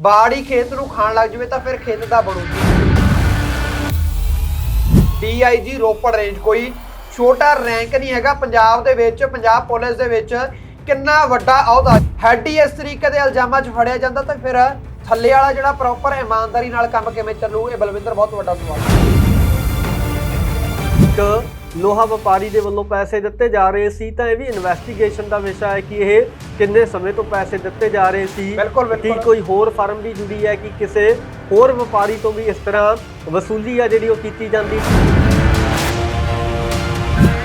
ਬਾੜੀ ਖੇਤ ਨੂੰ ਖਾਣ ਲੱਗ ਜਵੇ ਤਾਂ ਫਿਰ ਖੇਤ ਦਾ ਬਣੂਗੀ ਡੀਆਈਜੀ ਰੋਪੜ ਰੇਂਜ ਕੋਈ ਛੋਟਾ ਰੈਂਕ ਨਹੀਂ ਹੈਗਾ ਪੰਜਾਬ ਦੇ ਵਿੱਚ, ਪੰਜਾਬ ਪੁਲਿਸ ਦੇ ਵਿੱਚ ਕਿੰਨਾ ਵੱਡਾ ਅਹੁਦਾ। ਹੈਡ ਹੀ ਇਸ ਤਰੀਕੇ ਦੇ ਇਲਜ਼ਾਮਾਂ 'ਚ ਫੜਿਆ ਜਾਂਦਾ ਤਾਂ ਫਿਰ ਥੱਲੇ ਵਾਲਾ ਜਿਹੜਾ ਪ੍ਰੋਪਰ ਇਮਾਨਦਾਰੀ ਨਾਲ ਕੰਮ ਕਿਵੇਂ ਚੱਲੂ, ਇਹ ਬਲਵਿੰਦਰ, ਬਹੁਤ ਵੱਡਾ ਸਵਾਲ। ਹੈ ਇੱਕ ਲੋਹਾ ਵਪਾਰੀ ਦੇ ਵੱਲੋਂ ਪੈਸੇ ਦਿੱਤੇ ਜਾ ਰਹੇ ਸੀ ਤਾਂ ਇਹ ਵੀ ਇਨਵੈਸਟੀਗੇਸ਼ਨ ਦਾ ਵਿਸ਼ਾ ਹੈ ਕਿ ਇਹ ਕਿੰਨੇ ਸਮੇਂ ਤੋਂ ਪੈਸੇ ਦਿੱਤੇ ਜਾ ਰਹੇ ਸੀ। ਕੀ ਕੋਈ ਹੋਰ ਫਰਮ ਵੀ ਜੁੜੀ ਹੈ ਕਿ ਕਿਸੇ ਹੋਰ ਵਪਾਰੀ ਤੋਂ ਵੀ ਇਸ ਤਰ੍ਹਾਂ ਵਸੂਲੀ ਆ ਜਿਹੜੀ ਉਹ ਕੀਤੀ ਜਾਂਦੀ ਸੀ?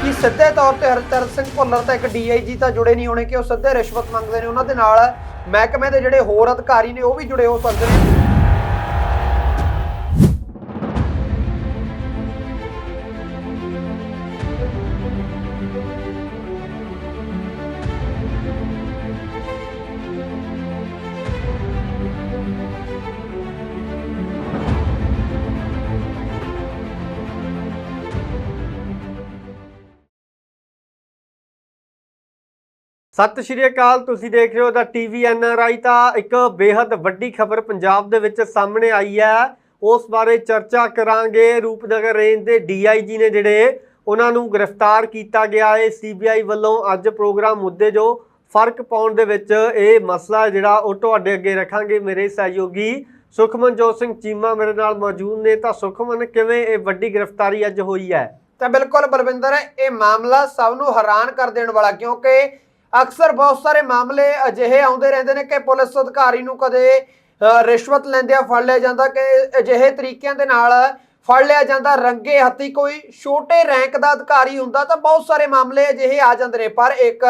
ਕਿ ਸਿੱਧੇ ਤੌਰ ਤੇ ਹਰਚਰਨ ਸਿੰਘ ਭੁੱਲਰ ਤਾਂ ਇੱਕ ਡੀਆਈਜੀ ਤਾਂ ਜੁੜੇ ਨਹੀਂ ਹੋਣੇ ਕਿ ਉਹ ਸਿੱਧੇ ਰਿਸ਼ਵਤ ਮੰਗਦੇ ਨੇ ਉਹਨਾਂ ਦੇ ਨਾਲ ਮਹਿਕਮੇ ਦੇ ਜਿਹੜੇ ਹੋਰ ਅਧਿਕਾਰੀ ਨੇ ਉਹ ਵੀ ਜੁੜੇ ਹੋ ਸਕਦੇ ਨੇ। ਸਤਿ ਸ਼੍ਰੀ ਅਕਾਲ, ਤੁਸੀਂ ਦੇਖ ਰਹੇ ਹੋ ਦਾ ਟੀਵੀ ਐਨਆਰਆਈ ਤਾਂ ਇੱਕ ਬੇहद ਵੱਡੀ ਖਬਰ ਪੰਜਾਬ ਦੇ ਵਿੱਚ ਸਾਹਮਣੇ ਆਈ ਹੈ। ਉਸ ਬਾਰੇ ਚਰਚਾ ਕਰਾਂਗੇ। ਰੂਪਨਗਰ ਰੇਂਜ ਦੇ ਡੀਆਈਜੀ ਨੇ ਜਿਹੜੇ ਉਹਨਾਂ ਨੂੰ ਗ੍ਰਿਫਤਾਰ ਕੀਤਾ ਗਿਆ ਹੈ। ਸੀਬੀਆਈ ਵੱਲੋਂ ਅੱਜ ਪ੍ਰੋਗਰਾਮ ਮੁੱਦੇ ਜੋ ਫ਼ਰਕ ਪਾਉਣ ਦੇ ਵਿੱਚ ਇਹ ਮਸਲਾ ਜਿਹੜਾ ਉਹ ਤੁਹਾਡੇ ਅੱਗੇ ਰੱਖਾਂਗੇ ਮੇਰੇ ਸਹਿਯੋਗੀ ਸੁਖਮਨਜੋਤ ਸਿੰਘ ਚੀਮਾ ਮੇਰੇ ਨਾਲ ਮੌਜੂਦ ਨੇ। ਤਾਂ ਸੁਖਮਨ, ਕਿਵੇਂ ਇਹ ਵੱਡੀ ਗ੍ਰਿਫਤਾਰੀ ਅੱਜ ਹੋਈ ਹੈ? ਤਾਂ ਬਿਲਕੁਲ ਬਲਵਿੰਦਰ, ਇਹ ਮਾਮਲਾ ਸਭ ਨੂੰ ਹੈਰਾਨ ਕਰ ਦੇਣ ਵਾਲਾ ਕਿਉਂਕਿ ਅਕਸਰ ਬਹੁਤ ਸਾਰੇ ਮਾਮਲੇ ਅਜਿਹੇ ਆਉਂਦੇ ਰਹਿੰਦੇ ਨੇ ਕਿ ਪੁਲਿਸ ਅਧਿਕਾਰੀ ਨੂੰ ਕਦੇ ਰਿਸ਼ਵਤ ਲੈਂਦਿਆਂ ਫੜ ਲਿਆ ਜਾਂਦਾ ਕਿ ਅਜਿਹੇ ਤਰੀਕਿਆਂ ਦੇ ਨਾਲ ਫੜ ਲਿਆ ਜਾਂਦਾ, ਰੰਗੇ ਹੱਥੀ ਕੋਈ ਛੋਟੇ ਰੈਂਕ ਦਾ ਅਧਿਕਾਰੀ ਹੁੰਦਾ ਤਾਂ ਬਹੁਤ ਸਾਰੇ ਮਾਮਲੇ ਅਜਿਹੇ ਆ ਜਾਂਦੇ ਨੇ। ਪਰ ਇੱਕ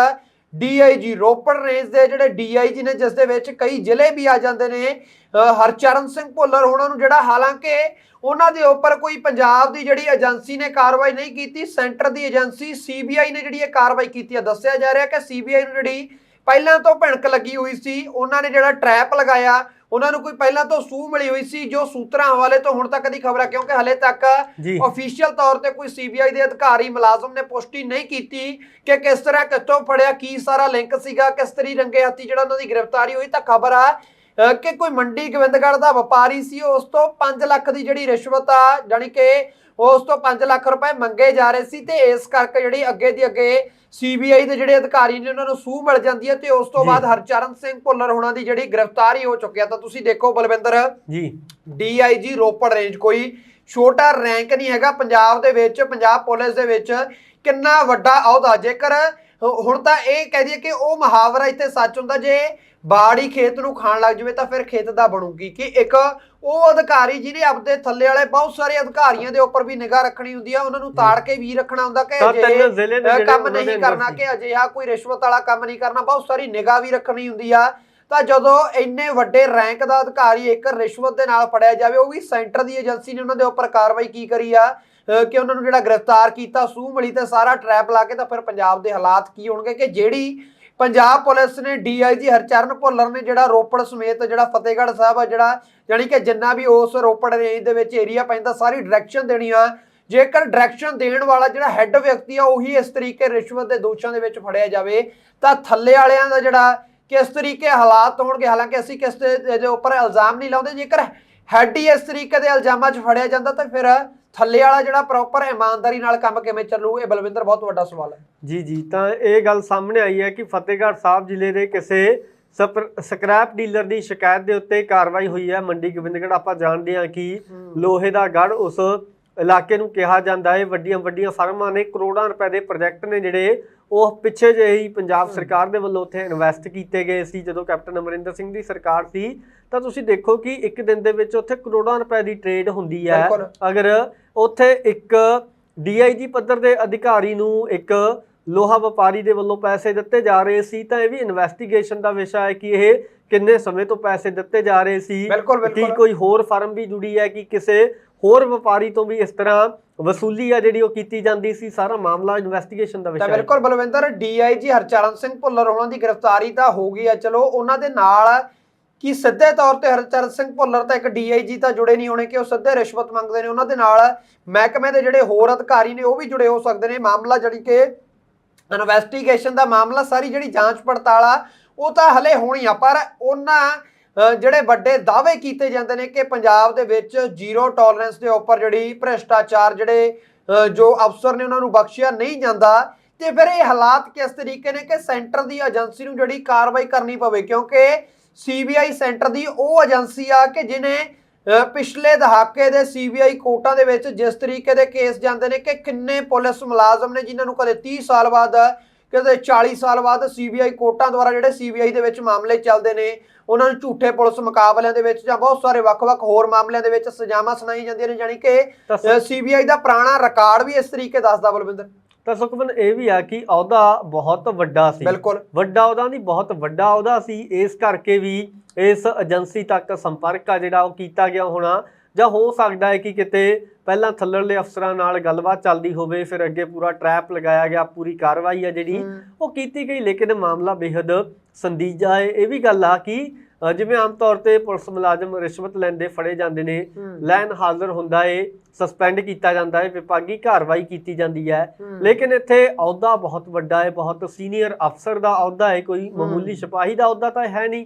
ਡੀਆਈਜੀ ਰੋਪੜ ਰੇਂਜ ਦੇ ਜਿਹੜੇ ਡੀਆਈਜੀ ਨੇ, ਜਿਸ ਦੇ ਵਿੱਚ ਕਈ ਜ਼ਿਲ੍ਹੇ ਵੀ ਆ ਜਾਂਦੇ ਨੇ ਹਰਚਰਨ ਸਿੰਘ ਭੁੱਲਰ ਉਹਨਾਂ ਨੂੰ ਜਿਹੜਾ ਹਾਲਾਂਕਿ ਉਹਨਾਂ ਦੇ ਉੱਪਰ ਕੋਈ ਪੰਜਾਬ ਦੀ ਜਿਹੜੀ ਏਜੰਸੀ ਨੇ ਕਾਰਵਾਈ ਨਹੀਂ ਕੀਤੀ, ਸੈਂਟਰ ਦੀ ਏਜੰਸੀ ਸੀਬੀਆਈ ਨੇ ਜਿਹੜੀ ਇਹ ਕਾਰਵਾਈ ਕੀਤੀ ਹੈ, ਦੱਸਿਆ ਜਾ ਰਿਹਾ ਕਿ ਸੀਬੀਆਈ ਨੂੰ ਜਿਹੜੀ ਪਹਿਲਾਂ ਤੋਂ ਭਿਣਕ ਲੱਗੀ ਹੋਈ ਸੀ, ਉਹਨਾਂ ਨੇ ਜਿਹੜਾ ਟ੍ਰੈਪ ਲਗਾਇਆ ਉਹਨਾਂ ਨੂੰ ਕੋਈ ਪਹਿਲਾਂ ਤੋਂ ਸੂਹ ਮਿਲੀ ਹੋਈ ਸੀ ਜੋ ਸੂਤਰਾਂ ਹਵਾਲੇ ਤੋਂ ਹੁਣ ਤੱਕ ਦੀ ਖਬਰ ਹੈ ਕਿਉਂਕਿ ਹਲੇ ਤੱਕ। ਅਫੀਸ਼ੀਅਲ ਤੌਰ ਤੇ ਕੋਈ ਸੀਬੀਆਈ ਦੇ ਅਧਿਕਾਰੀ ਮੁਲਾਜ਼ਮ ਨੇ ਪੁਸ਼ਟੀ ਨਹੀਂ ਕੀਤੀ ਕਿ ਕਿਸ ਤਰ੍ਹਾਂ ਕਿੱਥੋਂ ਫੜਿਆ ਕੀ ਸਾਰਾ ਲਿੰਕ ਸੀਗਾ ਕਿਸ ਤਰੀ ਰੰਗੇ ਹੱਥੀ ਜਿਹੜਾ ਉਹਨਾਂ ਦੀ ਗ੍ਰਿਫਤਾਰੀ ਹੋਈ ਤਾਂ ਖਬਰ ਆ ਕਿ ਕੋਈ ਮੰਡੀ ਗੋਬਿੰਦਗੜ੍ਹ ਦਾ ਵਪਾਰੀ ਸੀ ਉਸ ਤੋਂ 5 ਲੱਖ ਦੀ ਜਿਹੜੀ ਰਿਸ਼ਵਤ ਆ ਜਾਨੀ ਕਿ ਉਸ ਤੋਂ 5 ਲੱਖ ਰੁਪਏ ਮੰਗੇ ਜਾ ਰਹੇ ਸੀ ਤੇ ਇਸ ਕਰਕੇ ਜਿਹੜੀ ਅੱਗੇ ਦੀ ਅੱਗੇ ਸੀਬੀਆਈ ਦੇ ਜਿਹੜੇ ਅਧਿਕਾਰੀ ਨੇ ਉਹਨਾਂ ਨੂੰ ਸੂਹ ਮਿਲ ਜਾਂਦੀ ਹੈ ਤੇ ਉਸ ਤੋਂ। ਬਾਅਦ ਹਰਚਰਨ ਸਿੰਘ ਭੁੱਲਰ ਹੋਣਾ ਦੀ ਜਿਹੜੀ ਗ੍ਰਿਫਤਾਰੀ ਹੋ ਚੁੱਕੀ ਆ ਤਾਂ ਤੁਸੀਂ ਦੇਖੋ ਬਲਵਿੰਦਰ ਜੀ ਡੀਆਈਜੀ ਰੋਪੜ ਰੇਂਜ ਕੋਈ ਛੋਟਾ ਰੈਂਕ ਨਹੀਂ ਹੈਗਾ ਪੰਜਾਬ ਦੇ ਵਿੱਚ ਪੰਜਾਬ ਪੁਲਿਸ ਦੇ ਵਿੱਚ ਕਿੰਨਾ ਵੱਡਾ ਅਹੁਦਾ ਜੇਕਰ ਹੁਣ ਤਾਂ ਇਹ ਕਹਿ ਦਈਏ ਕਿ ਉਹ ਮੁਹਾਵਰਾ ਇੱਥੇ ਸੱਚ ਹੁੰਦਾ ਜੇ ਬਾੜੀ ਖੇਤ ਨੂੰ ਖਾਣ ਲੱਗ ਜਵੇ ਤਾਂ ਫਿਰ ਖੇਤ ਦਾ ਬਣੂਗੀ ਕਿ ਇੱਕ ਉਹ ਅਧਿਕਾਰੀ ਜਿਹਨੇ ਆਪਦੇ ਥੱਲੇ ਵਾਲੇ ਬਹੁਤ ਸਾਰੇ ਅਧਿਕਾਰੀਆਂ ਦੇ ਉੱਪਰ ਵੀ ਨਿਗਾਹ ਰੱਖਣੀ ਹੁੰਦੀ ਆ ਉਹਨਾਂ ਨੂੰ ਤਾੜ ਕੇ ਵੀ ਰੱਖਣਾ ਹੁੰਦਾ ਕਿ ਤਾਂ ਤਿੰਨ ਅਜਿਹੇ ਜ਼ਿਲ੍ਹੇ ਨੇ ਅ, ਜਿਹੜੇ ਕੰਮ ਨਹੀਂ ਕਰਨਾ। ਕਿ ਅਜਿਹਾ ਕੋਈ ਰਿਸ਼ਵਤ ਵਾਲਾ ਕੰਮ ਨਹੀਂ ਕਰਨਾ ਬਹੁਤ ਸਾਰੀ ਨਿਗਾਹ ਵੀ ਰੱਖਣੀ ਹੁੰਦੀ ਆ। ਤਾਂ ਜਦੋਂ ਇੰਨੇ ਵੱਡੇ ਰੈਂਕ ਦਾ ਅਧਿਕਾਰੀ ਇੱਕ ਰਿਸ਼ਵਤ ਦੇ ਨਾਲ ਫੜਿਆ ਜਾਵੇ ਉਹ ਵੀ ਸੈਂਟਰ ਦੀ ਏਜੰਸੀ ਨੇ ਉਹਨਾਂ ਦੇ ਉੱਪਰ ਕਾਰਵਾਈ ਕੀ ਕਰੀ ਆ? ਕਿ ਉਹਨਾਂ ਨੂੰ ਜਿਹੜਾ ਗ੍ਰਿਫਤਾਰ ਕੀਤਾ ਸੂਹ ਮਿਲੀ ਤੇ ਸਾਰਾ ਟਰੈਪ ਲਾ ਕੇ ਤਾਂ ਫਿਰ ਪੰਜਾਬ ਦੇ ਹਾਲਾਤ ਕੀ ਹੋਣਗੇ ਕਿ ਜਿਹੜੀ ਪੰਜਾਬ ਪੁਲਿਸ ਨੇ ਡੀਆਈਜੀ ਹਰਚਰਨ ਭੁੱਲਰ ਨੇ ਜਿਹੜਾ ਰੋਪੜ ਸਮੇਤ ਜਿਹੜਾ ਫਤਿਹਗੜ੍ਹ ਸਾਹਿਬ ਆ, ਜਿਹੜਾ ਯਾਨੀ ਕਿ ਜਿੰਨਾ ਵੀ ਉਸ ਰੋਪੜ ਰੇਂਜ ਦੇ ਵਿੱਚ ਏਰੀਆ ਪੈਂਦਾ, ਸਾਰੀ ਡਾਇਰੈਕਸ਼ਨ ਦੇਣੀ ਆ ਜੇਕਰ ਡਾਇਰੈਕਸ਼ਨ ਦੇਣ ਵਾਲਾ ਜਿਹੜਾ ਹੈੱਡ ਵਿਅਕਤੀ ਆ, ਉਹੀ ਇਸ ਤਰੀਕੇ ਰਿਸ਼ਵਤ ਦੇ ਦੋਸ਼ਾਂ ਦੇ ਵਿੱਚ ਫੜਿਆ ਜਾਵੇ, ਤਾਂ ਥੱਲੇ ਵਾਲਿਆਂ ਦਾ ਜਿਹੜਾ ਕਿਸ ਤਰੀਕੇ ਹਾਲਾਤ ਹੋਣਗੇ, ਹਾਲਾਂਕਿ ਅਸੀਂ ਕਿਸ ਦੇ ਦੇ ਉੱਪਰ ਇਲਜ਼ਾਮ ਨਹੀਂ ਲਾਉਂਦੇ, ਜੇਕਰ ਹੈੱਡ ਹੀ ਇਸ ਤਰੀਕੇ ਦੇ ਇਲਜ਼ਾਮਾਂ 'ਚ ਫੜਿਆ ਜਾਂਦਾ, ਤਾਂ ਫਿਰ ਥੱਲੇ ਵਾਲਾ ਜਿਹੜਾ ਪ੍ਰੋਪਰ ਇਮਾਨਦਾਰੀ ਨਾਲ ਕੰਮ ਕਿਵੇਂ ਚੱਲੂ ਇਹ ਬਲਵਿੰਦਰ ਬਹੁਤ ਵੱਡਾ ਸਵਾਲ ਹੈ। ਜੀ ਜੀ ਤਾਂ ਇਹ ਗੱਲ ਸਾਹਮਣੇ ਆਈ ਹੈ ਕਿ ਫਤਿਹਗੜ੍ਹ ਸਾਹਿਬ ਜ਼ਿਲ੍ਹੇ ਦੇ ਕਿਸੇ ਸਕ੍ਰੈਪ ਡੀਲਰ ਦੀ ਸ਼ਿਕਾਇਤ ਦੇ ਉੱਤੇ ਕਾਰਵਾਈ ਹੋਈ ਹੈ। ਮੰਡੀ ਗੋਬਿੰਦਗੜ੍ਹ ਆਪਾਂ ਜਾਣਦੇ ਹਾਂ ਕਿ ਲੋਹੇ ਦਾ ਗੜ ਉਸ ਇਲਾਕੇ ਨੂੰ ਕਿਹਾ ਜਾਂਦਾ ਹੈ। ਵੱਡੀਆਂ ਵੱਡੀਆਂ ਫਰਮਾਂ ਨੇ ਕਰੋੜਾਂ ਰੁਪਏ ਦੇ ਪ੍ਰੋਜੈਕਟ ਨੇ ਜਿਹੜੇ ਉਹ ਪਿੱਛੇ ਜਿਹੇ ਹੀ ਪੰਜਾਬ ਸਰਕਾਰ ਦੇ ਵੱਲੋਂ ਉੱਥੇ ਇਨਵੈਸਟ ਕੀਤੇ ਗਏ ਸੀ ਜਦੋਂ ਕੈਪਟਨ ਅਮਰਿੰਦਰ ਸਿੰਘ ਦੀ ਸਰਕਾਰ ਸੀ ਤਾਂ ਤੁਸੀਂ ਦੇਖੋ ਕਿ ਇੱਕ ਦਿਨ ਦੇ ਵਿੱਚ ਉੱਥੇ ਕਰੋੜਾਂ ਰੁਪਏ ਦੀ ਟ੍ਰੇਡ ਹੁੰਦੀ ਹੈ। ਅਗਰ ਉੱਥੇ ਇੱਕ ਡੀਆਈਜੀ ਪੱਧਰ ਦੇ ਅਧਿਕਾਰੀ ਨੂੰ ਇੱਕ ਲੋਹਾ ਵਪਾਰੀ ਦੇ ਵੱਲੋਂ ਪੈਸੇ ਦਿੱਤੇ ਜਾ ਰਹੇ ਸੀ ਤਾਂ ਇਹ ਵੀ ਇਨਵੈਸਟੀਗੇਸ਼ਨ ਦਾ ਵਿਸ਼ਾ ਹੈ ਕਿ ਇਹ ਕਿੰਨੇ ਸਮੇਂ ਤੋਂ ਪੈਸੇ ਦਿੱਤੇ ਜਾ ਰਹੇ ਸੀ ਕੀ। ਕੋਈ ਹੋਰ ਫਰਮ ਵੀ ਜੁੜੀ ਹੈ ਕਿ ਕਿਸੇ ਹੋਰ ਵਪਾਰੀ ਤੋਂ ਵੀ ਇਸ ਤਰ੍ਹਾਂ ਵਸੂਲੀ ਆ ਜਿਹੜੀ ਉਹ ਕੀਤੀ ਜਾਂਦੀ ਸੀ ਸਾਰਾ ਮਾਮਲਾ ਇਨਵੈਸਟੀਗੇਸ਼ਨ ਦਾ ਵਿਸ਼ਾ ਹੈ। ਬਿਲਕੁਲ ਬਲਵਿੰਦਰ ਡੀਆਈਜੀ ਹਰਚਰਨ ਸਿੰਘ ਭੁੱਲਰ ਉਹਨਾਂ ਦੀ ਗ੍ਰਿਫਤਾਰੀ ਤਾਂ ਹੋ ਗਈ ਆ। ਚਲੋ ਉਹਨਾਂ ਦੇ ਨਾਲ ਕੀ ਸਿੱਧੇ ਤੌਰ ਤੇ ਹਰਚਰਨ ਸਿੰਘ ਭੁੱਲਰ ਤਾਂ ਇੱਕ ਡੀਆਈਜੀ ਤਾਂ ਜੁੜੇ ਨਹੀਂ ਹੋਣੇ ਕਿ ਉਹ ਸਿੱਧੇ ਰਿਸ਼ਵਤ ਮੰਗਦੇ ਨੇ। ਉਹਨਾਂ ਦੇ ਨਾਲ ਮਹਿਕਮੇ ਦੇ ਜਿਹੜੇ ਹੋਰ ਅਧਿਕਾਰੀ ਨੇ ਉਹ ਵੀ ਜੁੜੇ ਹੋ ਸਕਦੇ ਨੇ। ਮਾਮਲਾ ਜਿਹੜੀ ਕਿ ਇਨਵੈਸਟੀਗੇਸ਼ਨ ਦਾ ਮਾਮਲਾ ਸਾਰੀ ਜਿਹੜੀ ਜਾਂਚ ਪੜਤਾਲ ਆ ਉਹ ਤਾਂ ਹਲੇ ਹੋਣੀ ਆ ਪਰ ਉਹਨਾਂ ਜਿਹੜੇ ਵੱਡੇ ਦਾਅਵੇ ਕੀਤੇ ਜਾਂਦੇ ਨੇ ਕਿ ਪੰਜਾਬ ਦੇ ਵਿੱਚ ਜ਼ੀਰੋ ਟੋਲਰੈਂਸ ਦੇ ਉੱਪਰ ਜਿਹੜੀ ਭ੍ਰਿਸ਼ਟਾਚਾਰ ਜਿਹੜੇ ਜੋ ਅਫਸਰ ਨੇ ਉਹਨਾਂ ਨੂੰ ਬਖਸ਼ਿਆ ਨਹੀਂ ਜਾਂਦਾ, ਤੇ ਫਿਰ ਇਹ ਹਾਲਾਤ ਕਿਸ ਤਰੀਕੇ ਨੇ ਕਿ ਸੈਂਟਰ ਦੀ ਏਜੰਸੀ ਨੂੰ ਜਿਹੜੀ ਕਾਰਵਾਈ ਕਰਨੀ ਪਵੇ? ਕਿਉਂਕਿ ਸੀਬੀਆਈ ਸੈਂਟਰ ਦੀ ਉਹ ਏਜੰਸੀ ਆ ਕਿ ਜਿਨੇ ਪਿਛਲੇ ਦਹਾਕੇ ਦੇ ਸੀਬੀਆਈ ਕੋਰਟਾਂ ਦੇ ਵਿੱਚ ਜਿਸ ਤਰੀਕੇ ਦੇ ਕੇਸ ਜਾਂਦੇ ਨੇ ਕਿ ਕਿੰਨੇ ਪੁਲਿਸ ਮੁਲਾਜ਼ਮ ਨੇ ਜਿਨ੍ਹਾਂ ਨੂੰ ਕਦੇ 30 ਸਾਲ ਬਾਅਦ ਕਦੇ 40 ਸਾਲ ਬਾਅਦ ਸੀਬੀਆਈ ਕੋਰਟਾਂ ਦੁਆਰਾ ਜਿਹੜੇ ਸੀਬੀਆਈ ਦੇ ਵਿੱਚ ਮਾਮਲੇ ਚੱਲਦੇ ਨੇ ਉਹਨਾਂ ਨੂੰ ਝੂਠੇ ਪੁਲਿਸ ਮੁਕਾਬਲਿਆਂ ਦੇ ਵਿੱਚ ਜਾਂ ਬਹੁਤ ਸਾਰੇ ਵੱਖ-ਵੱਖ ਹੋਰ ਮਾਮਲਿਆਂ ਦੇ ਵਿੱਚ ਸਜ਼ਾਵਾਂ ਸੁਣਾਈ ਜਾਂਦੀਆਂ ਨੇ ਜਾਣੀ ਕਿ ਸੀਬੀਆਈ ਦਾ ਪੁਰਾਣਾ ਰਿਕਾਰਡ ਵੀ ਇਸ ਤਰੀਕੇ ਦੱਸਦਾ ਬਲਵਿੰਦਰ। ਤਾਂ ਸੁਖਮਨ ਇਹ ਵੀ ਆ ਕਿ ਅਹੁਦਾ ਬਹੁਤ ਵੱਡਾ ਸੀ। ਬਿਲਕੁਲ। ਵੱਡਾ ਉਹਦਾ ਨਹੀਂ ਬਹੁਤ ਵੱਡਾ ਉਹਦਾ ਸੀ। ਇਸ ਕਰਕੇ ਵੀ ਇਸ ਏਜੰਸੀ ਤੱਕ ਸੰਪਰਕ ਆ ਜਿਹੜਾ ਉਹ ਕੀਤਾ ਗਿਆ ਹੋਣਾ। ਜਾਂ ਹੋ ਸਕਦਾ ਹੈ ਕਿ ਕਿਤੇ ਪਹਿਲਾਂ ਥੱਲੜਲੇ ਅਫਸਰਾਂ ਨਾਲ ਗੱਲਬਾਤ ਚੱਲਦੀ ਹੋਵੇ ਫਿਰ ਅੱਗੇ ਪੂਰਾ ਟਰੈਪ ਲਗਾਇਆ ਗਿਆ ਪੂਰੀ ਕਾਰਵਾਈ ਆ ਜਿਹੜੀ। ਉਹ ਕੀਤੀ ਗਈ ਲੇਕਿਨ ਮਾਮਲਾ ਬੇहद ਸੰਦੀਜਾ ਹੈ ਇਹ ਵੀ ਗੱਲ ਆ ਕਿ ਜਿਵੇਂ ਆਮ ਤੌਰ ਤੇ ਪੁਲਿਸ ਮੁਲਾਜ਼ਮ ਰਿਸ਼ਵਤ ਲੈਂਦੇ ਫੜੇ ਜਾਂਦੇ ਨੇ। ਲੈਨ ਹਾਜ਼ਰ ਹੁੰਦਾ ਏ ਸਸਪੈਂਡ ਕੀਤਾ ਜਾਂਦਾ ਹੈ ਵਿਭਾਗੀ ਕਾਰਵਾਈ ਕੀਤੀ ਜਾਂਦੀ ਹੈ। ਲੇਕਿਨ ਇੱਥੇ ਅਹੁਦਾ ਬਹੁਤ ਵੱਡਾ ਹੈ ਬਹੁਤ ਸੀਨੀਅਰ ਅਫਸਰ ਦਾ ਅਹੁਦਾ ਹੈ ਕੋਈ ਮਾਮੂਲੀ ਸਿਪਾਹੀ ਦਾ ਅਹੁਦਾ ਤਾਂ ਹੈ ਨਹੀਂ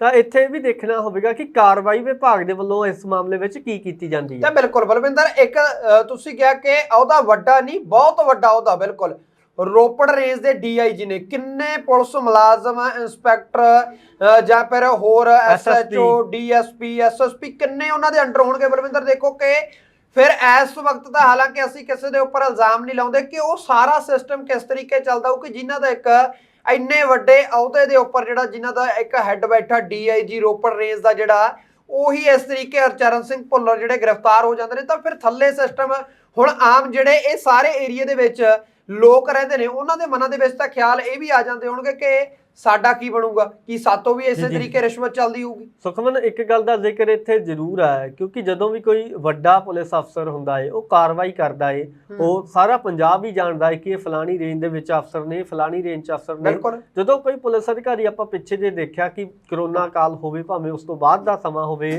ਤਾਂ ਇੱਥੇ ਵੀ ਦੇਖਣਾ ਹੋਵੇਗਾ ਕਿ ਕਾਰਵਾਈ ਵਿਭਾਗ ਦੇ ਵੱਲੋਂ ਇਸ ਮਾਮਲੇ ਵਿੱਚ ਕੀ ਕੀਤੀ ਜਾਂਦੀ ਤਾਂ ਹੈ ਬਿਲਕੁਲ ਬਲਵਿੰਦਰ ਇੱਕ ਤੁਸੀਂ ਕਿਹਾ ਕਿ ਉਹਦਾ ਵੱਡਾ ਨਹੀਂ ਬਹੁਤ ਵੱਡਾ ਉਹਦਾ ਬਿਲਕੁਲ। ਰੋਪੜ ਰੇਂਜ ਦੇ ਡੀਆਈਜੀ ਨੇ ਕਿੰਨੇ ਪੁਲਿਸ ਮੁਲਾਜ਼ਮ ਇੰਸਪੈਕਟਰ ਜਾਂ ਫਿਰ ਹੋਰ ਐਸਐਚਓ ਡੀਐਸਪੀ ਐਸਐਸਪੀ ਕਿੰਨੇ ਉਹਨਾਂ ਦੇ ਅੰਡਰ ਹੋਣਗੇ ਬਲਵਿੰਦਰ? ਦੇਖੋ ਕਿ ਫਿਰ ਇਸ ਵਕਤ ਤਾਂ ਹਾਲਾਂਕਿ ਅਸੀਂ ਕਿਸੇ ਦੇ ਉੱਪਰ ਇਲਜ਼ਾਮ ਨਹੀਂ ਲਾਉਂਦੇ ਕਿ ਉਹ ਸਾਰਾ ਸਿਸਟਮ ਕਿਸ ਤਰੀਕੇ ਚੱਲਦਾ ਉਹ ਕਿ ਜਿਨ੍ਹਾਂ ਦਾ ਇੱਕ ਇੰਨੇ ਵੱਡੇ ਅਹੁਦੇ ਦੇ ਉੱਪਰ ਜਿਹੜਾ ਜਿਨ੍ਹਾਂ ਦਾ ਇੱਕ ਹੈੱਡ ਬੈਠਾ ਡੀਆਈਜੀ ਰੋਪੜ ਰੇਂਜ ਦਾ ਜਿਹੜਾ, ਉਹੀ ਇਸ ਤਰੀਕੇ ਹਰਚਰਨ ਸਿੰਘ ਭੁੱਲਰ ਜਿਹੜੇ ਗ੍ਰਿਫਤਾਰ ਹੋ ਜਾਂਦੇ ਨੇ, ਤਾਂ ਫਿਰ ਥੱਲੇ ਸਿਸਟਮ ਹੁਣ ਆਮ ਜਿਹੜੇ ਇਹ ਸਾਰੇ ਏਰੀਆ ਦੇ ਵਿੱਚ ਲੋਕ ਰਹਿੰਦੇ ਨੇ ਉਹਨਾਂ ਦੇ ਮਨਾਂ ਦੇ ਵਿੱਚ ਤਾਂ ਖਿਆਲ ਇਹ ਵੀ ਆ ਜਾਂਦੇ ਹੋਣਗੇ ਕਿ ਸਾਡਾ ਕੀ ਬਣੂਗਾ ਕੀ ਸਾਤੋਂ ਵੀ ਇਸੇ। ਤਰੀਕੇ ਰਿਸ਼ਵਤ ਚੱਲਦੀ ਹੋਊਗੀ ਸੁਖਮਨ ਇੱਕ ਗੱਲ ਦਾ ਜ਼ਿਕਰ ਇੱਥੇ ਜ਼ਰੂਰ ਹੈ ਕਿਉਂਕਿ ਜਦੋਂ ਵੀ ਕੋਈ ਵੱਡਾ ਪੁਲਿਸ ਅਫਸਰ ਹੁੰਦਾ ਹੈ ਉਹ ਕਾਰਵਾਈ ਕਰਦਾ ਹੈ ਉਹ ਸਾਰਾ ਪੰਜਾਬ ਹੀ ਜਾਣਦਾ ਹੈ ਕਿ ਇਹ ਫਲਾਣੀ ਰੇਂਜ ਦੇ ਵਿੱਚ ਅਫਸਰ ਨੇ ਫਲਾਣੀ ਰੇਂਜ 'ਚ ਅਫਸਰ ਨੇ ਜਦੋਂ ਕੋਈ ਪੁਲਿਸ ਅਧਿਕਾਰੀ ਆਪਾਂ ਪਿੱਛੇ ਜੇ ਦੇਖਿਆ ਕਿ ਕਰੋਨਾ ਕਾਲ ਹੋਵੇ ਭਾਵੇਂ ਉਸ ਤੋਂ ਬਾਅਦ ਦਾ ਸਮਾਂ ਹੋਵੇ।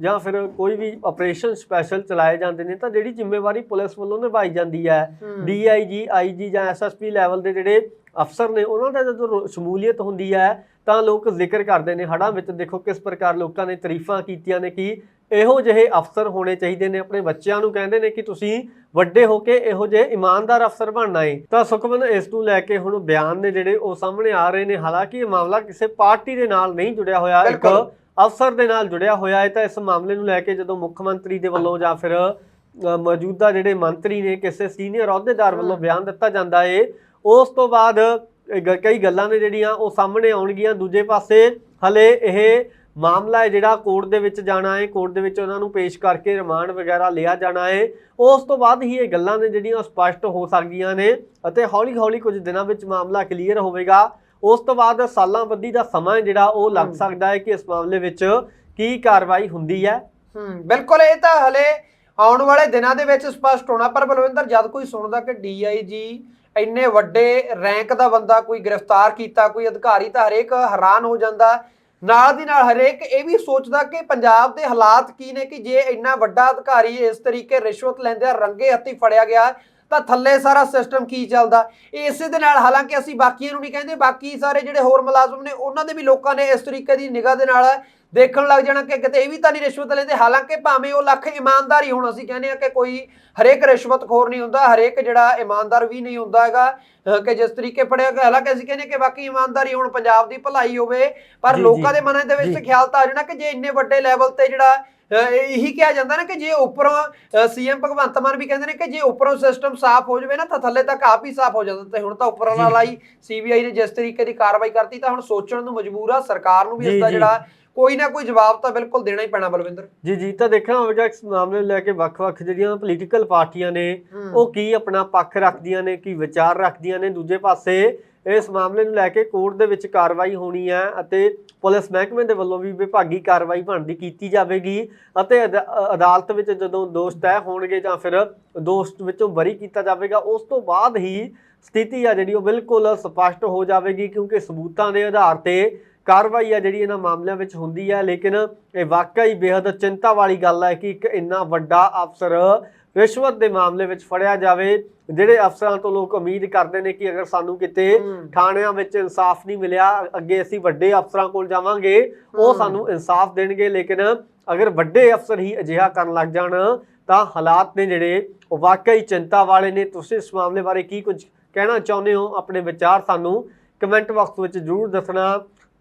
ਜਾਂ ਫਿਰ ਕੋਈ ਵੀ ਆਪਰੇਸ਼ਨ ਸਪੈਸ਼ਲ ਚਲਾਏ ਜਾਂਦੇ ਨੇ ਤਾਂ ਜਿਹੜੀ ਜ਼ਿੰਮੇਵਾਰੀ ਪੁਲਿਸ ਵੱਲੋਂ ਨਿਭਾਈ ਜਾਂਦੀ ਹੈ। ਡੀਆਈਜੀ ਆਈਜੀ ਜਾਂ ਐਸਐਸਪੀ ਲੈਵਲ ਦੇ ਜਿਹੜੇ ਅਫਸਰ ਨੇ ਉਹਨਾਂ ਦਾ ਜਦੋਂ ਸ਼ਮੂਲੀਅਤ ਹੁੰਦੀ ਹੈ ਤਾਂ ਲੋਕ ਜ਼ਿਕਰ ਕਰਦੇ ਨੇ ਹੜਾਂ ਵਿੱਚ। ਦੇਖੋ ਕਿਸ ਪ੍ਰਕਾਰ ਲੋਕਾਂ ਨੇ ਤਾਰੀਫਾਂ ਕੀਤੀਆਂ ਨੇ ਕਿ ਇਹੋ ਜਿਹੇ ਅਫਸਰ ਹੋਣੇ ਚਾਹੀਦੇ ਨੇ। ਆਪਣੇ ਬੱਚਿਆਂ ਨੂੰ ਕਹਿੰਦੇ ਨੇ ਕਿ ਤੁਸੀਂ ਵੱਡੇ ਹੋ ਕੇ ਇਹੋ ਜਿਹੇ ਇਮਾਨਦਾਰ ਅਫਸਰ ਬਣਨਾ ਹੈ ਤਾਂ ਸੁਖਮਨ ਇਸ ਨੂੰ ਲੈ ਕੇ ਹੁਣ ਬਿਆਨ ਨੇ ਜਿਹੜੇ ਉਹ ਸਾਹਮਣੇ ਆ ਰਹੇ ਨੇ। ਹਾਲਾਂਕਿ ਇਹ ਮਾਮਲਾ ਕਿਸੇ ਪਾਰਟੀ ਦੇ ਨਾਲ ਨਹੀਂ ਜੁੜਿਆ ਹੋਇਆ ਇੱਕ। ਅਫਸਰ ਦੇ ਨਾਲ ਜੁੜਿਆ ਹੋਇਆ ਹੈ ਤਾਂ ਇਸ ਮਾਮਲੇ ਨੂੰ ਲੈ ਕੇ ਜਦੋਂ ਮੁੱਖ ਮੰਤਰੀ ਦੇ ਵੱਲੋਂ ਜਾਂ ਫਿਰ ਮੌਜੂਦਾ ਜਿਹੜੇ ਮੰਤਰੀ ਨੇ ਕਿਸੇ ਸੀਨੀਅਰ ਅਹੁਦੇਦਾਰ ਵੱਲੋਂ ਬਿਆਨ ਦਿੱਤਾ ਜਾਂਦਾ ਹੈ ਉਸ ਤੋਂ ਬਾਅਦ ਕਈ ਗੱਲਾਂ ਨੇ ਜਿਹੜੀਆਂ ਉਹ ਸਾਹਮਣੇ ਆਉਣਗੀਆਂ। ਦੂਜੇ ਪਾਸੇ ਹਲੇ ਇਹ ਮਾਮਲਾ ਹੈ ਜਿਹੜਾ ਕੋਰਟ ਦੇ ਵਿੱਚ ਜਾਣਾ ਹੈ ਕੋਰਟ ਦੇ ਵਿੱਚ ਉਹਨਾਂ ਨੂੰ ਪੇਸ਼ ਕਰਕੇ ਰਿਮਾਂਡ ਵਗੈਰਾ ਲਿਆ ਜਾਣਾ ਹੈ। ਉਸ ਤੋਂ ਬਾਅਦ ਹੀ ਇਹ ਗੱਲਾਂ ਨੇ ਜਿਹੜੀਆਂ ਸਪਸ਼ਟ ਹੋ ਸਕਦੀਆਂ ਨੇ ਅਤੇ ਹੌਲੀ-ਹੌਲੀ ਕੁਝ ਦਿਨਾਂ ਵਿੱਚ ਮਾਮਲਾ ਕਲੀਅਰ ਹੋਵੇਗਾ। ਉਸ ਤੋਂ ਬਾਅਦ ਸਾਲਾਂ ਬੱਧੀ ਦਾ ਸਮਾਂ ਹੈ ਜਿਹੜਾ ਉਹ ਲੱਗ। ਸਕਦਾ ਹੈ ਕਿ ਇਸ ਮਾਮਲੇ ਵਿੱਚ ਕੀ ਕਾਰਵਾਈ ਹੁੰਦੀ ਹੈ। ਹੂੰ ਬਿਲਕੁਲ ਇਹ ਤਾਂ ਹਲੇ ਆਉਣ ਵਾਲੇ ਦਿਨਾਂ ਦੇ ਵਿੱਚ ਸਪਸ਼ਟ ਹੋਣਾ, ਪਰ ਬਲਵਿੰਦਰ, ਜਦ ਕੋਈ ਸੁਣਦਾ ਕਿ ਡੀਆਈਜੀ ਇੰਨੇ ਵੱਡੇ ਰੈਂਕ ਦਾ ਬੰਦਾ ਕੋਈ ਗ੍ਰਿਫਤਾਰ ਕੀਤਾ, ਕੋਈ ਅਧਿਕਾਰੀ ਤਾਂ ਹਰੇਕ ਹੈਰਾਨ ਹੋ ਜਾਂਦਾ, ਨਾਲ ਦੀ ਨਾਲ ਹਰੇਕ ਇਹ ਵੀ ਸੋਚਦਾ ਕਿ ਪੰਜਾਬ ਦੇ ਹਾਲਾਤ ਕੀ ਨੇ ਕਿ ਜੇ ਇੰਨਾ ਵੱਡਾ ਅਧਿਕਾਰੀ ਇਸ ਤਰੀਕੇ ਰਿਸ਼ਵਤ ਲੈਂਦਿਆਂ ਰੰਗੇ ਹੱਥੀ ਫੜਿਆ ਗਿਆ ਤਾਂ ਥੱਲੇ ਸਾਰਾ ਸਿਸਟਮ ਕੀ ਚੱਲਦਾ? ਇਸੇ ਦੇ ਨਾਲ ਹਾਲਾਂਕਿ ਅਸੀਂ ਬਾਕੀਆਂ ਨੂੰ ਨਹੀਂ ਕਹਿੰਦੇ ਬਾਕੀ ਸਾਰੇ ਜਿਹੜੇ ਹੋਰ ਮੁਲਾਜ਼ਮ ਨੇ ਉਹਨਾਂ ਦੇ ਵੀ ਲੋਕਾਂ ਨੇ ਇਸ ਤਰੀਕੇ ਦੀ ਨਿਗਾਹ ਦੇ ਨਾਲ ਦੇਖਣ ਲੱਗ ਜਾਣਾ ਕਿ ਕਿਤੇ ਇਹ ਵੀ ਤਾਂ ਨਹੀਂ ਰਿਸ਼ਵਤ ਲੈਂਦੇ। ਹਾਲਾਂਕਿ ਭਾਵੇਂ ਉਹ ਲੱਖ ਇਮਾਨਦਾਰ ਹੀ ਹੋਣ ਅਸੀਂ ਕਹਿੰਦੇ ਆ ਕਿ ਕੋਈ ਹਰੇਕ ਰਿਸ਼ਵਤਖੋਰ ਨਹੀਂ ਹੁੰਦਾ ਹਰੇਕ ਜਿਹੜਾ ਇਮਾਨਦਾਰ ਵੀ ਨਹੀਂ ਹੁੰਦਾ ਹੈਗਾ ਕਿ ਜਿਸ ਤਰੀਕੇ ਫੜਿਆ ਗਿਆ। ਹਾਲਾਂਕਿ ਅਸੀਂ ਕਹਿੰਦੇ ਕਿ ਬਾਕੀ ਇਮਾਨਦਾਰੀ ਹੋਣ ਪੰਜਾਬ ਦੀ ਭਲਾਈ ਹੋਵੇ ਪਰ ਲੋਕਾਂ ਦੇ ਮਨਾਂ ਦੇ ਵਿੱਚ ਖਿਆਲ ਤਾਂ ਆ ਜਾਣਾ ਕਿ ਜੇ ਇੰਨੇ ਵੱਡੇ ਲੈਵਲ ਤੇ ਜਿਹੜਾ ਇਹੀ ਕਿਹਾ ਜਾਂਦਾ ਨਾ ਕਿ ਜੇ ਉੱਪਰੋਂ ਸੀਐਮ ਭਗਵੰਤ ਮਾਨ ਵੀ ਕਹਿੰਦੇ ਨੇ ਕਿ ਜੇ ਉੱਪਰੋਂ ਸਿਸਟਮ ਸਾਫ਼ ਹੋ ਜਾਵੇ ਨਾ ਤਾਂ ਥੱਲੇ ਤੱਕ ਆਪ ਹੀ ਸਾਫ਼ ਹੋ ਜਾਂਦਾ ਤੇ ਹੁਣ ਤਾਂ ਉੱਪਰ ਵਾਲਾ। ਲਾਈ ਸੀਬੀਆਈ ਨੇ ਜਿਸ ਤਰੀਕੇ ਦੀ ਕਾਰਵਾਈ ਕਰਤੀ ਤਾਂ ਹੁਣ ਸੋਚਣ ਨੂੰ ਮਜਬੂਰ ਆ ਸਰਕਾਰ ਨੂੰ ਵੀ ਇਸ ਦਾ। ਜਿਹੜਾ ਕੋਈ ਨਾ ਕੋਈ ਜਵਾਬ ਤਾਂ ਬਿਲਕੁਲ ਦੇਣਾ ਹੀ ਪੈਣਾ ਬਲਵਿੰਦਰ ਜੀ ਜੀ ਤਾਂ ਦੇਖਣਾ ਹੋਵੇਗਾ ਇਸ ਮਾਮਲੇ ਨੂੰ ਲੈ ਕੇ ਵੱਖ-ਵੱਖ ਜਿਹੜੀਆਂ ਪੋਲੀਟੀਕਲ ਪਾਰਟੀਆਂ ਨੇ ਉਹ ਕੀ ਆਪਣਾ ਪੱਖ ਰੱਖਦੀਆਂ ਨੇ ਕੀ ਵਿਚਾਰ ਰੱਖਦੀਆਂ ਨੇ ਦੂਜੇ ਪਾਸੇ ਇਸ ਮਾਮਲੇ ਨੂੰ ਲੈ ਕੇ ਕੋਰਟ ਦੇ ਵਿੱਚ ਕਾਰਵਾਈ ਹੋਣੀ ਹੈ ਅਤੇ ਪੁਲਿਸ ਮਹਿਕਮੇ ਦੇ ਵੱਲੋਂ ਵੀ ਵਿਭਾਗੀ ਕਾਰਵਾਈ ਬਣਦੀ ਕੀਤੀ ਜਾਵੇਗੀ ਅਤੇ ਅਦ- ਅਦਾਲਤ ਵਿੱਚ ਜਦੋਂ ਦੋਸ਼ ਤੈਅ ਹੋਣਗੇ ਜਾਂ ਫਿਰ ਦੋਸ਼ ਵਿੱਚੋਂ ਬਰੀ ਕੀਤਾ ਜਾਵੇਗਾ, ਉਸ ਤੋਂ ਬਾਅਦ ਹੀ ਸਥਿਤੀ ਆ ਜਿਹੜੀ ਉਹ ਬਿਲਕੁਲ ਸਪਸ਼ਟ ਹੋ ਜਾਵੇਗੀ ਕਿਉਂਕਿ ਸਬੂਤਾਂ ਦੇ ਆਧਾਰ ਤੇ ਕਾਰਵਾਈ ਆ ਜਿਹੜੀ ਇਹਨਾਂ ਮਾਮਲਿਆਂ ਵਿੱਚ ਹੁੰਦੀ ਹੈ ਲੇਕਿਨ ਇਹ ਵਾਕਈ ਬੇहद ਚਿੰਤਾ ਵਾਲੀ ਗੱਲ ਹੈ ਕਿ ਇੱਕ ਇੰਨਾ ਵੱਡਾ ਅਫਸਰ ਰਿਸ਼ਵਤ ਦੇ ਮਾਮਲੇ ਵਿੱਚ ਫੜਿਆ ਜਾਵੇ। ਜਿਹੜੇ ਅਫਸਰਾਂ ਤੋਂ ਲੋਕ ਉਮੀਦ ਕਰਦੇ ਨੇ ਕਿ ਅਗਰ ਸਾਨੂੰ ਕਿਤੇ। ਥਾਣਿਆਂ ਵਿੱਚ ਇਨਸਾਫ ਨਹੀਂ ਮਿਲਿਆ ਅੱਗੇ ਅਸੀਂ ਵੱਡੇ ਅਫਸਰਾਂ ਕੋਲ ਜਾਵਾਂਗੇ ਉਹ। ਸਾਨੂੰ ਇਨਸਾਫ ਦੇਣਗੇ। ਲੇਕਿਨ ਅਗਰ ਵੱਡੇ ਅਫਸਰ ਹੀ ਅਜਿਹਾ ਕਰਨ ਲੱਗ ਜਾਣ ਤਾਂ ਹਾਲਾਤ ਨੇ ਜਿਹੜੇ ਉਹ ਵਾਕਈ ਚਿੰਤਾ ਵਾਲੇ ਨੇ। ਤੁਸੀਂ ਇਸ ਮਾਮਲੇ ਬਾਰੇ ਕੀ ਕੁਝ ਕਹਿਣਾ ਚਾਹੁੰਦੇ ਹੋ? ਆਪਣੇ ਵਿਚਾਰ ਸਾਨੂੰ ਕਮੈਂਟ ਬਾਕਸ ਵਿੱਚ ਜ਼ਰੂਰ ਦੱਸਣਾ।